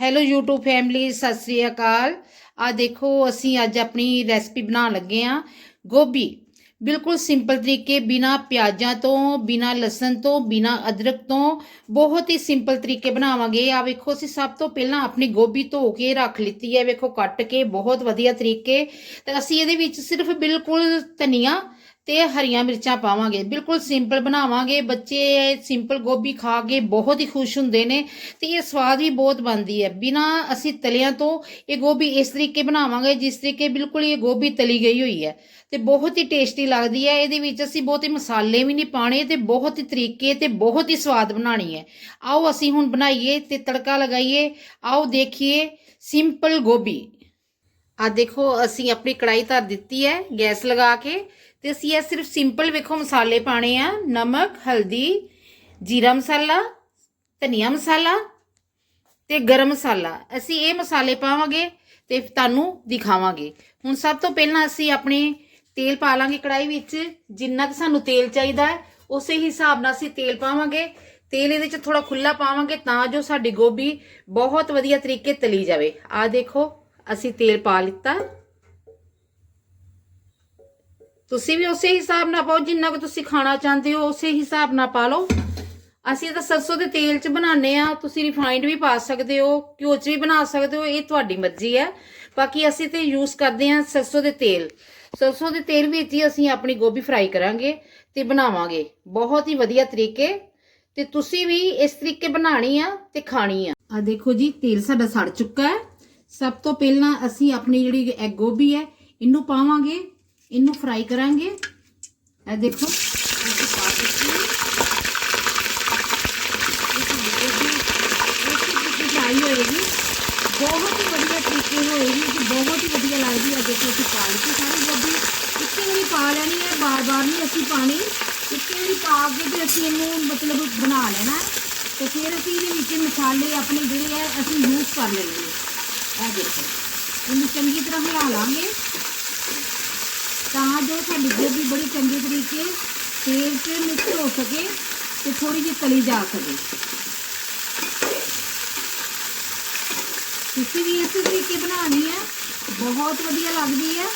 Hello YouTube family Sat Sri ਅਕਾਲ। ਆ ਦੇਖੋ, ਅਸੀਂ ਅੱਜ ਆਪਣੀ ਰੈਸਪੀ ਬਣਾਉਣ ਲੱਗੇ ਆ ਗੋਭੀ, ਬਿਲਕੁਲ ਸਿੰਪਲ ਤਰੀਕੇ, ਬਿਨਾ ਪਿਆਜ਼ਾਂ ਤੋਂ, ਬਿਨਾ ਲਸਣ ਤੋਂ, ਬਿਨਾ ਅਦਰਕ ਤੋਂ, ਬਹੁਤ ਹੀ ਸਿੰਪਲ ਤਰੀਕੇ ਬਣਾਵਾਂਗੇ। ਆ ਵੇਖੋ, ਅਸੀਂ ਸਭ ਤੋਂ ਪਹਿਲਾਂ ਆਪਣੀ ਗੋਭੀ ਧੋ ਕੇ ਰੱਖ ਲਿੱਤੀ ਹੈ। ਵੇਖੋ, ਕੱਟ ਕੇ, ਬਹੁਤ ਵਧੀਆ ਤਰੀਕੇ। ਤੇ ਅਸੀਂ ਇਹਦੇ ਵਿੱਚ ਸਿਰਫ ਬਿਲਕੁਲ ਧਨੀਆ ਤੇ ਹਰੀਆਂ ਮਿਰਚਾਂ ਪਾਵਾਂਗੇ। ਬਿਲਕੁਲ ਸਿੰਪਲ ਬਣਾਵਾਂਗੇ। ਬੱਚੇ ਸਿੰਪਲ ਗੋਭੀ ਖਾ ਕੇ ਬਹੁਤ ਹੀ ਖੁਸ਼ ਹੁੰਦੇ ਨੇ ਤੇ ਇਹ ਸਵਾਦ ਵੀ ਬਹੁਤ ਬਣਦੀ ਹੈ। ਬਿਨਾ ਅਸੀਂ ਤਲਿਆਂ ਤੋਂ ਇਹ ਗੋਭੀ ਇਸ ਤਰੀਕੇ ਬਣਾਵਾਂਗੇ ਜਿਸ ਤਰੀਕੇ ਬਿਲਕੁਲ ਇਹ ਗੋਭੀ ਤਲੀ ਗਈ ਹੋਈ ਹੈ। ਤੇ ਬਹੁਤ ਹੀ ਟੇਸਟੀ ਲੱਗਦੀ ਹੈ। ਇਹਦੇ ਵਿੱਚ ਅਸੀਂ ਬਹੁਤੇ ਮਸਾਲੇ ਵੀ ਨਹੀਂ ਪਾਣੇ ਤੇ ਬਹੁਤ ਹੀ ਤਰੀਕੇ ਤੇ ਬਹੁਤ ਹੀ ਸਵਾਦ ਬਣਾਣੀ ਹੈ। ਆਓ ਅਸੀਂ ਹੁਣ ਬਣਾਈਏ ਤੇ ਤੜਕਾ ਲਗਾਈਏ। ਆਓ ਦੇਖੀਏ ਸਿੰਪਲ ਗੋਭੀ। ਆ ਦੇਖੋ, ਅਸੀਂ ਆਪਣੀ ਕੜਾਈ ਧਰ ਦਿੱਤੀ ਹੈ ਗੈਸ ਲਗਾ ਕੇ। ਤੇ ਅਸੀਂ ਇਹ ਸਿਰਫ ਸਿੰਪਲ ਵੇਖੋ ਮਸਾਲੇ ਪਾਣੇ ਆ, ਨਮਕ, ਹਲਦੀ, ਜੀਰਾ ਮਸਾਲਾ, ਧਨੀਆ ਮਸਾਲਾ ਤੇ ਗਰਮ ਮਸਾਲਾ। ਅਸੀਂ ਇਹ ਮਸਾਲੇ ਪਾਵਾਂਗੇ ਤੇ ਤੁਹਾਨੂੰ ਦਿਖਾਵਾਂਗੇ। ਹੁਣ ਸਭ ਤੋਂ ਪਹਿਲਾਂ ਅਸੀਂ ਆਪਣੇ ਤੇਲ ਪਾ ਲਾਂਗੇ ਕੜਾਈ ਵਿੱਚ। ਜਿੰਨਾ ਕਿ ਸਾਨੂੰ ਤੇਲ ਚਾਹੀਦਾ ਹੈ, ਉਸੇ ਹਿਸਾਬ ਨਾਲ ਅਸੀਂ ਤੇਲ ਪਾਵਾਂਗੇ। ਤੇਲ ਇਹਦੇ ਚ ਥੋੜਾ ਖੁੱਲਾ ਪਾਵਾਂਗੇ ਤਾਂ ਜੋ ਸਾਡੀ ਗੋਭੀ ਬਹੁਤ ਵਧੀਆ ਤਰੀਕੇ ਤਲੀ ਜਾਵੇ। ਆ ਦੇਖੋ, ਅਸੀਂ ਤੇਲ ਪਾ ਲਿੱਤਾ। ਤੁਸੀਂ ਵੀ ਉਸੇ ਹਿਸਾਬ ਨਾਲ ਪਾਓ ਜਿੰਨਾ ਕੁ ਤੁਸੀਂ ਖਾਣਾ ਚਾਹੁੰਦੇ ਹੋ, ਉਸੇ ਹਿਸਾਬ ਨਾਲ ਪਾ ਲਓ। ਅਸੀਂ ਤਾਂ ਸਰਸੋਂ ਦੇ ਤੇਲ 'ਚ ਬਣਾਉਂਦੇ ਆ ਤੁਸੀਂ ਰਿਫਾਈਨਡ ਵੀ ਪਾ ਸਕਦੇ ਹੋ, ਘਿਓ 'ਚ ਵੀ ਬਣਾ ਸਕਦੇ ਹੋ, ਇਹ ਤੁਹਾਡੀ ਮਰਜ਼ੀ ਹੈ। ਬਾਕੀ ਅਸੀਂ ਤੇ ਯੂਜ਼ ਕਰਦੇ ਆ ਸਰਸੋਂ ਦੇ ਤੇਲ। ਸਰਸੋਂ ਦੇ ਤੇਲ ਵਿੱਚ ਹੀ ਅਸੀਂ ਆਪਣੀ ਗੋਭੀ ਫਰਾਈ ਕਰਾਂਗੇ ਤੇ ਬਣਾਵਾਂਗੇ। ਬਹੁਤ ਹੀ ਵਧੀਆ ਤਰੀਕੇ ਤੇ ਤੁਸੀਂ ਵੀ ਇਸ ਤਰੀਕੇ ਬਣਾਣੀ ਆ ਤੇ ਖਾਣੀ ਆ। ਆ ਦੇਖੋ ਜੀ, ਤੇਲ ਸਾਡਾ ਸੜ ਚੁੱਕਾ ਹੈ। ਸਭ ਤੋਂ ਪਹਿਲਾਂ ਅਸੀਂ ਆਪਣੀ ਜਿਹੜੀ ਗੋਭੀ ਹੈ, ਇਹਨੂੰ ਪਾਵਾਂਗੇ ਇਹਨੂੰ ਫਰਾਈ ਕਰਾਂਗੇ ਇਹ ਦੇਖੋ ਅਸੀਂ ਪਾ ਦਿੱਤੀ ਹੈ। ਇਹ ਸਾਡੀ ਗੋਭੀ ਇਸੇ ਤਰੀਕੇ ਫਰਾਈ ਹੋਏਗੀ ਬਹੁਤ ਹੀ ਵਧੀਆ ਤਰੀਕੇ ਹੋਏਗੀ ਤੇ ਬਹੁਤ ਹੀ ਵਧੀਆ ਲੱਗਦੀ ਹੈ ਦੇਖੋ ਅਸੀਂ ਪਾ ਲਈ ਸਾਰੀ ਗੋਭੀ ਇੱਕੇ ਵਾਰੀ ਪਾ ਲੈਣੀ ਹੈ ਬਾਰ-ਬਾਰ ਨਹੀਂ ਅਸੀਂ ਪਾਣੀ ਇੱਕੇ ਵਾਰੀ ਪਾ ਕੇ ਤੇ ਅਸੀਂ ਇਹਨੂੰ ਮਤਲਬ ਬਣਾ ਲੈਣਾ ਹੈ ਤੇ ਫਿਰ ਅਸੀਂ ਇਹਦੇ ਵਿੱਚ ਮਸਾਲੇ ਆਪਣੇ ਜਿਹੜੇ ਹੈ ਅਸੀਂ ਯੂਜ਼ ਕਰ ਲੈਣੇ ਨੇ ਇਹ ਦੇਖੋ ਇਹਨੂੰ ਚੰਗੀ ਤਰ੍ਹਾਂ ਹਿਲਾ ਲਾਂਗੇ ਤਾਂ ਜੋ ਸਾਡੀ ਗੋਭੀ ਬੜੀ ਚੰਗੇ ਤਰੀਕੇ ਤੇਲ 'ਚ ਮਿਕਸ ਹੋ ਸਕੇ ਤੇ ਥੋੜੀ ਜਿਹੀ ਤਲੀ ਜਾ ਸਕੇ। ਤੁਸੀਂ ਵੀ ਇਸੇ ਤਰੀਕੇ ਬਣਾਉਣੀ ਹੈ। ਬਹੁਤ ਵਧੀਆ ਲੱਗਦੀ ਹੈ,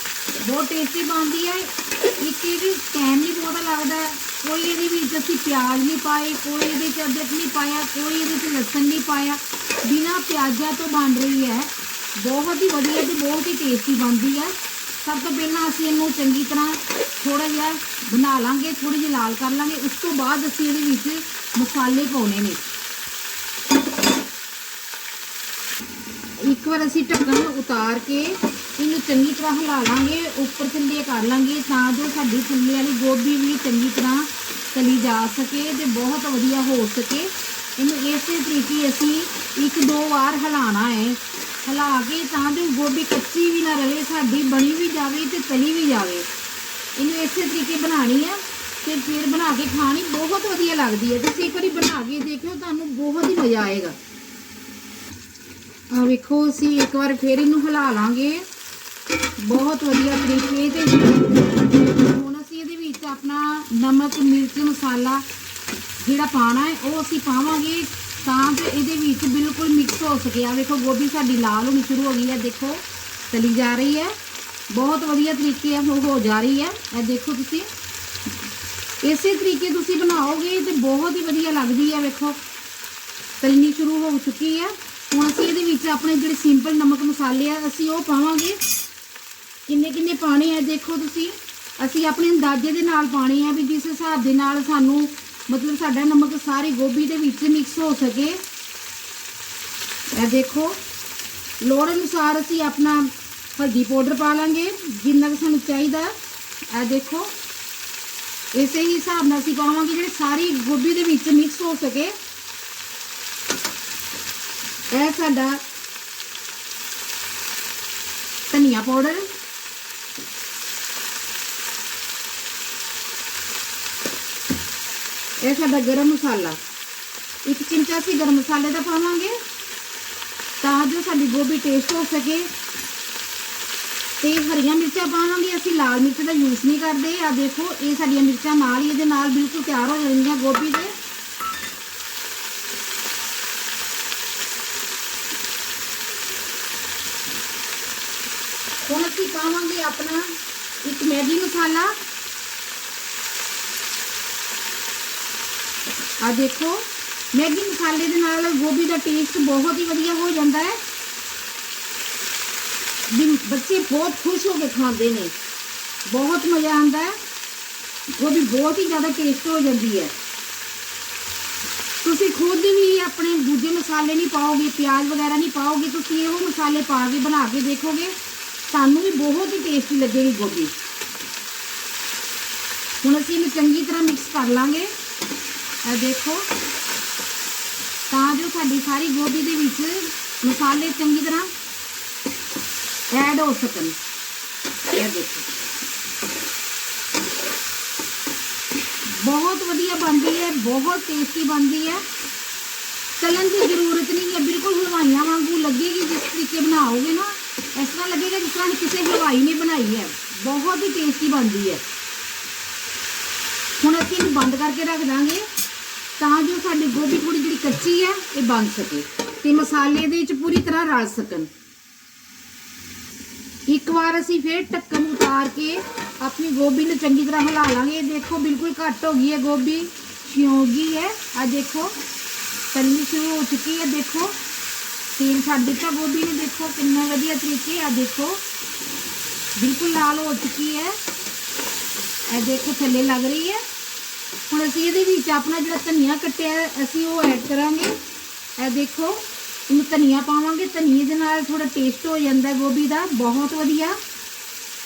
ਬਹੁਤ ਟੇਸਟੀ ਬਣਦੀ ਹੈ। ਇੱਕ ਇਹਦੇ ਟਾਈਮ ਨਹੀਂ ਬਹੁਤਾ ਲੱਗਦਾ ਕੋਈ ਇਹਦੇ ਵਿੱਚ ਅਸੀਂ ਪਿਆਜ਼ ਨਹੀਂ ਪਾਏ, ਕੋਈ ਇਹਦੇ 'ਚ ਅਦਰਕ ਨਹੀਂ ਪਾਇਆ, ਕੋਈ ਇਹਦੇ 'ਚ ਲਸਣ ਨਹੀਂ ਪਾਇਆ। ਬਿਨਾ ਪਿਆਜ਼ਾਂ ਤੋਂ ਬਣ ਰਹੀ ਹੈ। ਬਹੁਤ ਹੀ ਵਧੀਆ ਤੇ ਬਹੁਤ ਹੀ ਟੇਸਟੀ ਬਣਦੀ ਹੈ। ਸਭ ਤੋਂ ਪਹਿਲਾਂ ਅਸੀਂ ਇਹਨੂੰ ਚੰਗੀ ਤਰ੍ਹਾਂ ਥੋੜਾ ਜਿਹਾ ਬਣਾ ਲਾਂਗੇ ਥੋੜੀ ਜਿਹੀ ਲਾਲ ਕਰ ਲਾਂਗੇ। ਉਸ ਤੋਂ ਬਾਅਦ ਅਸੀਂ ਇਹਦੇ ਵਿੱਚ ਮਸਾਲੇ ਪਾਉਣੇ ਨੇ। ਇੱਕ ਵਾਰ ਅਸੀਂ ਢੱਕਣ ਉਤਾਰ ਕੇ ਇਹਨੂੰ ਚੰਗੀ ਤਰ੍ਹਾਂ ਹਿਲਾ ਲਾਂਗੇ, ਉੱਪਰ ਥੱਲੇ ਕਰ ਲਾਂਗੇ ਤਾਂ ਜੋ ਸਾਡੀ ਥੱਲੇ ਵਾਲੀ ਗੋਭੀ ਵੀ ਚੰਗੀ ਤਰ੍ਹਾਂ ਤਲੀ ਜਾ ਸਕੇ ਤੇ ਬਹੁਤ ਵਧੀਆ ਹੋ ਸਕੇ। ਇਹਨੂੰ ਇਸੇ ਤਰੀਕੇ ਅਸੀਂ ਇੱਕ ਦੋ ਵਾਰ ਹਿਲਾਣਾ ਹੈ। ਹਿਲਾ ਕੇ ਤਾਂ ਜੋ ਗੋਭੀ ਕੱਚੀ ਵੀ ਨਾ ਰਹੇ, ਸਾਡੀ ਬਣੀ ਵੀ ਜਾਵੇ ਤੇ ਤਲੀ ਵੀ ਜਾਵੇ। ਇਹਨੂੰ ਇਸੇ ਤਰੀਕੇ ਬਣਾਣੀ ਹੈ ਤੇ ਫਿਰ ਬਣਾ ਕੇ ਖਾਣੀ ਬਹੁਤ ਵਧੀਆ ਲੱਗਦੀ ਹੈ ਤੁਸੀਂ ਇੱਕ ਵਾਰੀ ਬਣਾ ਕੇ ਦੇਖਿਓ, ਤੁਹਾਨੂੰ ਬਹੁਤ ਹੀ ਮਜ਼ਾ ਆਏਗਾ। ਆ ਵੇਖੋ, ਅਸੀਂ ਇੱਕ ਵਾਰ ਫੇਰ ਇਹਨੂੰ ਹਿਲਾ ਲਾਂਗੇ। ਬਹੁਤ ਵਧੀਆ ਤਰੀਕੇ ਤੇ ਹੁਣ ਅਸੀਂ ਇਹਦੇ ਵਿੱਚ ਆਪਣਾ ਨਮਕ, ਮਿਰਚ, ਮਸਾਲਾ ਜਿਹੜਾ ਪਾਣਾ ਹੈ, ਉਹ ਅਸੀਂ ਪਾਵਾਂਗੇ। ਤਾਂ ਕਿ ਇਹਦੇ ਵਿੱਚ ਬਿਲਕੁਲ ਮਿਕਸ ਹੋ ਸਕੇ। ਆ ਵੇਖੋ, ਗੋਭੀ ਸਾਡੀ ਲਾਲ ਹੋਣੀ ਸ਼ੁਰੂ ਹੋ ਗਈ ਹੈ, ਦੇਖੋ, ਤਲੀ ਜਾ ਰਹੀ ਹੈ। ਬਹੁਤ ਵਧੀਆ ਤਰੀਕੇ ਨਾਲ ਉਹ ਹੋ ਜਾ ਰਹੀ ਹੈ। ਇਹ ਦੇਖੋ ਤੁਸੀਂ। ਇਸੇ ਤਰੀਕੇ ਤੁਸੀਂ ਬਣਾਓਗੇ ਤੇ ਬਹੁਤ ਹੀ ਵਧੀਆ ਲੱਗਦੀ ਹੈ, ਵੇਖੋ। ਤਲਣੀ ਸ਼ੁਰੂ ਹੋ ਚੁੱਕੀ ਹੈ। ਹੁਣ ਅਸੀਂ ਇਹਦੇ ਵਿੱਚ ਆਪਣੇ ਜਿਹੜੇ ਸਿੰਪਲ ਨਮਕ ਮਸਾਲੇ ਆ, ਅਸੀਂ ਉਹ ਪਾਵਾਂਗੇ। ਕਿੰਨੇ ਕਿੰਨੇ ਪਾਣੇ ਆ, ਦੇਖੋ ਤੁਸੀਂ। ਅਸੀਂ ਆਪਣੇ ਅੰਦਾਜ਼ੇ ਦੇ ਨਾਲ ਪਾਣੇ ਆ ਵੀ ਜਿਸ ਹਿਸਾਬ ਦੇ ਨਾਲ ਸਾਨੂੰ ਮਤਲਬ ਸਾਡਾ ਨਮਕ ਸਾਰੀ ਗੋਭੀ ਦੇ ਵਿੱਚ ਮਿਕਸ ਹੋ ਸਕੇ। ਇਹ ਦੇਖੋ, ਲੋੜ ਅਨੁਸਾਰ ਅਸੀਂ ਆਪਣਾ ਹਲਦੀ ਪਾਊਡਰ ਪਾ ਲਾਂਗੇ, ਜਿੰਨਾ ਕੁ ਸਾਨੂੰ ਚਾਹੀਦਾ। ਇਹ ਦੇਖੋ, ਇਸੇ ਹੀ ਹਿਸਾਬ ਨਾਲ ਅਸੀਂ ਪਾਵਾਂਗੇ ਜਿਹੜੇ ਸਾਰੀ ਗੋਭੀ ਦੇ ਵਿੱਚ ਮਿਕਸ ਹੋ ਸਕੇ। ਇਹ ਸਾਡਾ ਧਨੀਆ ਪਾਊਡਰ। ਇਹ ਸਾਡਾ ਗਰਮ ਮਸਾਲਾ। ਇੱਕ ਚਮਚਾ ਸੀ ਗਰਮ ਮਸਾਲੇ ਦਾ ਪਾਵਾਂਗੇ, ਤਾਂ ਜੋ ਸਾਡੀ ਗੋਭੀ ਟੇਸਟ ਹੋ ਸਕੇ। ਤੇ ਹਰੀਆਂ ਮਿਰਚਾਂ ਪਾਵਾਂਗੇ, ਅਸੀਂ ਲਾਲ ਮਿਰਚ ਦਾ ਯੂਜ਼ ਨਹੀਂ ਕਰਦੇ। ਆ ਦੇਖੋ, ਇਹ ਸਾਡੀਆਂ ਮਿਰਚਾਂ ਨਾਲ ਹੀ ਇਹਦੇ ਨਾਲ ਬਿਲਕੁਲ ਤਿਆਰ ਹੋ ਜਾਂਦੀਆਂ ਗੋਭੀ ਦੇ। ਹੁਣ ਅਸੀਂ ਪਾਵਾਂਗੇ ਆਪਣਾ ਇੱਕ ਮੈਗੀ ਮਸਾਲਾ। ਆ ਦੇਖੋ, ਮੈਗੀ ਮਸਾਲੇ ਦੇ ਨਾਲ ਗੋਭੀ ਦਾ ਟੇਸਟ ਬਹੁਤ ਹੀ ਵਧੀਆ ਹੋ ਜਾਂਦਾ ਹੈ। ਵੀ ਬੱਚੇ ਬਹੁਤ ਖੁਸ਼ ਹੋ ਕੇ ਖਾਂਦੇ ਨੇ। ਬਹੁਤ ਮਜ਼ਾ ਆਉਂਦਾ ਹੈ। ਗੋਭੀ ਬਹੁਤ ਹੀ ਜ਼ਿਆਦਾ ਟੇਸਟ ਹੋ ਜਾਂਦੀ ਹੈ। ਤੁਸੀਂ ਖੁਦ ਵੀ ਆਪਣੇ ਦੂਜੇ ਮਸਾਲੇ ਨਹੀਂ ਪਾਓਗੇ, ਪਿਆਜ਼ ਵਗੈਰਾ ਨਹੀਂ ਪਾਓਗੇ, ਤੁਸੀਂ ਇਹੋ ਮਸਾਲੇ ਪਾ ਕੇ, ਬਣਾ ਕੇ ਦੇਖੋਗੇ, ਤੁਹਾਨੂੰ ਵੀ ਬਹੁਤ ਹੀ ਟੇਸਟੀ ਲੱਗੇਗੀ ਗੋਭੀ। ਹੁਣ ਅਸੀਂ ਇਹਨੂੰ ਚੰਗੀ ਤਰ੍ਹਾਂ ਮਿਕਸ ਕਰ ਲਾਂਗੇ। ਇਹ ਦੇਖੋ ਤਾਂ ਜੋ ਸਾਡੀ ਸਾਰੀ ਗੋਭੀ ਦੇ ਵਿੱਚ ਮਸਾਲੇ ਚੰਗੀ ਤਰ੍ਹਾਂ ਐਡ ਹੋ ਸਕਣ ਇਹ ਦੇਖੋ ਬਹੁਤ ਵਧੀਆ ਬਣਦੀ ਹੈ ਬਹੁਤ ਟੇਸਟੀ ਬਣਦੀ ਹੈ ਤਲਣ ਦੀ ਜ਼ਰੂਰਤ ਨਹੀਂ ਹੈ ਬਿਲਕੁਲ ਹਲਵਾਈਆਂ ਵਾਂਗੂ ਲੱਗੇਗੀ ਜਿਸ ਤਰੀਕੇ ਬਣਾਓਗੇ ਨਾ ਇਸ ਤਰ੍ਹਾਂ ਲੱਗੇਗਾ ਜਿਸ ਤਰ੍ਹਾਂ ਕਿਸੇ ਹਲਵਾਈ ਨੇ ਬਣਾਈ ਹੈ ਬਹੁਤ ਹੀ ਟੇਸਟੀ ਬਣਦੀ ਹੈ ਹੁਣ ਅਸੀਂ ਇਹਨੂੰ ਬੰਦ ਕਰਕੇ ਰੱਖ ਦਾਂਗੇ ਤਾਂ ਜੋ ਸਾਡੀ ਗੋਭੀ ਥੋੜੀ ਜਿਹੜੀ ਕੱਚੀ ਹੈ, ਇਹ ਬਣ ਸਕੇ ਤੇ ਮਸਾਲੇ ਦੇ ਵਿੱਚ ਪੂਰੀ ਤਰ੍ਹਾਂ ਰਲ ਸਕਣ। ਇੱਕ ਵਾਰ ਅਸੀਂ ਫਿਰ ਢੱਕਣ ਉਤਾਰ ਕੇ ਆਪਣੀ ਗੋਭੀ ਨੂੰ ਚੰਗੀ ਤਰ੍ਹਾਂ ਹਿਲਾ ਲਾਂਗੇ। ਇਹ ਦੇਖੋ ਬਿਲਕੁਲ ਘੱਟ ਹੋ ਗਈ ਹੈ ਗੋਭੀ ਸਿਉਂ ਹੈ। ਆ ਦੇਖੋ ਤਲੀ ਸ਼ੁਰੂ ਹੋ ਚੁੱਕੀ ਹੈ, ਦੇਖੋ। ਤੇਲ ਛੱਡ ਦਿੱਤਾ ਗੋਭੀ ਨੇ, ਦੇਖੋ ਕਿੰਨਾ ਵਧੀਆ ਤਰੀਕੇ ਆ, ਦੇਖੋ। ਬਿਲਕੁਲ ਲਾਲ ਹੋ ਚੁੱਕੀ ਹੈ। ਇਹ ਦੇਖੋ ਥੱਲੇ ਲੱਗ ਰਹੀ ਹੈ। ਹੁਣ ਅਸੀਂ ਇਹਦੇ ਵਿੱਚ ਆਪਣਾ ਜਿਹੜਾ ਧਨੀਆ ਕੱਟਿਆ ਅਸੀਂ ਉਹ ਐਡ ਕਰਾਂਗੇ। ਇਹ ਦੇਖੋ, ਇਹਨੂੰ ਧਨੀਆ ਪਾਵਾਂਗੇ। ਧਨੀਏ ਦੇ ਨਾਲ ਥੋੜਾ ਟੇਸਟ ਹੋ ਜਾਂਦਾ ਗੋਭੀ ਦਾ। ਬਹੁਤ ਵਧੀਆ।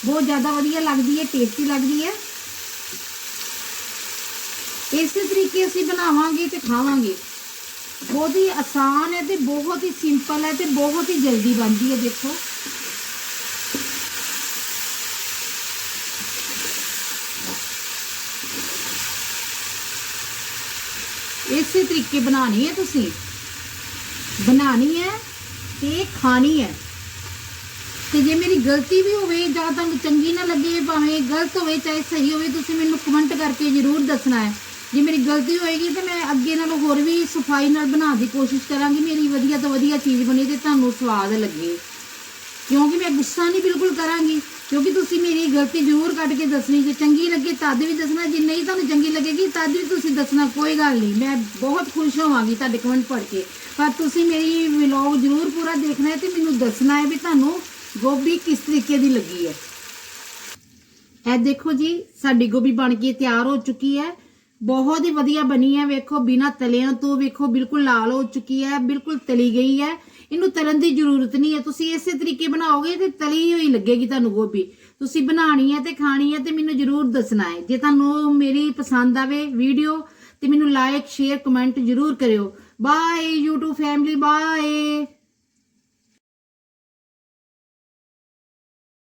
ਬਹੁਤ ਜ਼ਿਆਦਾ ਵਧੀਆ ਲੱਗਦੀ ਹੈ ਟੇਸਟੀ ਲੱਗਦੀ ਹੈ। ਇਸੇ ਤਰੀਕੇ ਅਸੀਂ ਬਣਾਵਾਂਗੇ ਤੇ ਖਾਵਾਂਗੇ। ਬਹੁਤ ਹੀ ਆਸਾਨ ਹੈ ਤੇ ਬਹੁਤ ਹੀ ਸਿੰਪਲ ਹੈ ਤੇ ਬਹੁਤ ਹੀ ਜਲਦੀ ਬਣਦੀ ਹੈ, ਦੇਖੋ। ਇਸੇ ਤਰੀਕੇ ਬਣਾਣੀ ਹੈ ਤੁਸੀਂ। ਬਣਾਣੀ ਹੈ ਤੇ ਖਾਣੀ ਹੈ। ਤੇ ਜੇ ਮੇਰੀ ਗਲਤੀ ਵੀ ਹੋਵੇ ਜਾਂ ਤੁਹਾਨੂੰ ਚੰਗੀ ਨਾ ਲੱਗੇ, ਭਾਵੇਂ ਗਲਤ ਹੋਵੇ, ਚਾਹੇ ਸਹੀ ਹੋਵੇ, ਤੁਸੀਂ ਮੈਨੂੰ ਕਮੈਂਟ ਕਰਕੇ ਜ਼ਰੂਰ ਦੱਸਣਾ ਹੈ। ਜੇ ਮੇਰੀ ਗਲਤੀ ਹੋਏਗੀ ਤਾਂ ਮੈਂ ਅੱਗੇ ਨਾਲੋਂ ਹੋਰ ਵੀ ਸਫ਼ਾਈ ਨਾਲ ਬਣਾਉਣ ਦੀ ਕੋਸ਼ਿਸ਼ ਕਰਾਂਗੀ। ਮੇਰੀ ਵਧੀਆ ਤੋਂ ਵਧੀਆ ਚੀਜ਼ ਬਣੇ ਤੇ ਤੁਹਾਨੂੰ ਸਵਾਦ ਲੱਗੇ। ਕਿਉਂਕਿ ਮੈਂ ਗੁੱਸਾ ਨਹੀਂ ਬਿਲਕੁਲ ਕਰਾਂਗੀ, ਕਿਉਂਕਿ ਤੁਸੀਂ ਮੇਰੀ ਗਲਤੀ ਜ਼ਰੂਰ ਕੱਢ ਕੇ ਦੱਸਣੀ ਜੇ ਚੰਗੀ ਲੱਗੇ ਤਦ ਵੀ ਦੱਸਣਾ, ਜੇ ਨਹੀਂ ਤੁਹਾਨੂੰ ਚੰਗੀ ਲੱਗੇਗੀ ਤਦ ਵੀ ਤੁਸੀਂ ਦੱਸਣਾ, ਕੋਈ ਗੱਲ ਨਹੀਂ, ਮੈਂ ਬਹੁਤ ਖੁਸ਼ ਹੋਵਾਂਗੀ ਤੁਹਾਡੇ ਕਮੈਂਟ ਪੜ੍ਹ ਕੇ। ਪਰ ਤੁਸੀਂ ਮੇਰੀ ਵਲੌਗ ਜ਼ਰੂਰ ਪੂਰਾ ਦੇਖਣਾ ਹੈ ਤੇ ਮੈਨੂੰ ਦੱਸਣਾ ਹੈ ਵੀ ਤੁਹਾਨੂੰ ਗੋਭੀ ਕਿਸ ਤਰੀਕੇ ਦੀ ਲੱਗੀ ਹੈ। ਇਹ ਦੇਖੋ ਜੀ, ਸਾਡੀ ਗੋਭੀ ਬਣ ਕੇ ਤਿਆਰ ਹੋ ਚੁੱਕੀ ਹੈ। ਬਹੁਤ ਹੀ ਵਧੀਆ ਬਣੀ ਹੈ, ਵੇਖੋ, ਬਿਨਾ ਤਲਿਆਂ ਤੋਂ ਵੇਖੋ, ਬਿਲਕੁਲ ਲਾਲ ਹੋ ਚੁੱਕੀ ਹੈ, ਬਿਲਕੁਲ ਤਲੀ ਗਈ ਹੈ। ਇਹਨੂੰ ਤਲਣ ਦੀ ਜ਼ਰੂਰਤ ਨਹੀਂ ਹੈ। ਤੁਸੀਂ ਇਸੇ ਤਰੀਕੇ ਬਣਾਓਗੇ ਤੇ ਤਲੀ ਹੋਈ ਲੱਗੇਗੀ ਤੁਹਾਨੂੰ ਗੋਭੀ। ਤੁਸੀਂ ਬਣਾਣੀ ਹੈ ਤੇ ਖਾਣੀ ਹੈ ਤੇ ਮੈਨੂੰ ਜ਼ਰੂਰ ਦੱਸਣਾ ਹੈ। ਜੇ ਤੁਹਾਨੂੰ ਮੇਰੀ ਪਸੰਦ ਆਵੇ ਵੀਡੀਓ ਤੇ ਮੈਨੂੰ ਲਾਈਕ ਸ਼ੇਅਰ ਕਮੈਂਟ ਜ਼ਰੂਰ ਕਰਿਓ। Bye YouTube family bye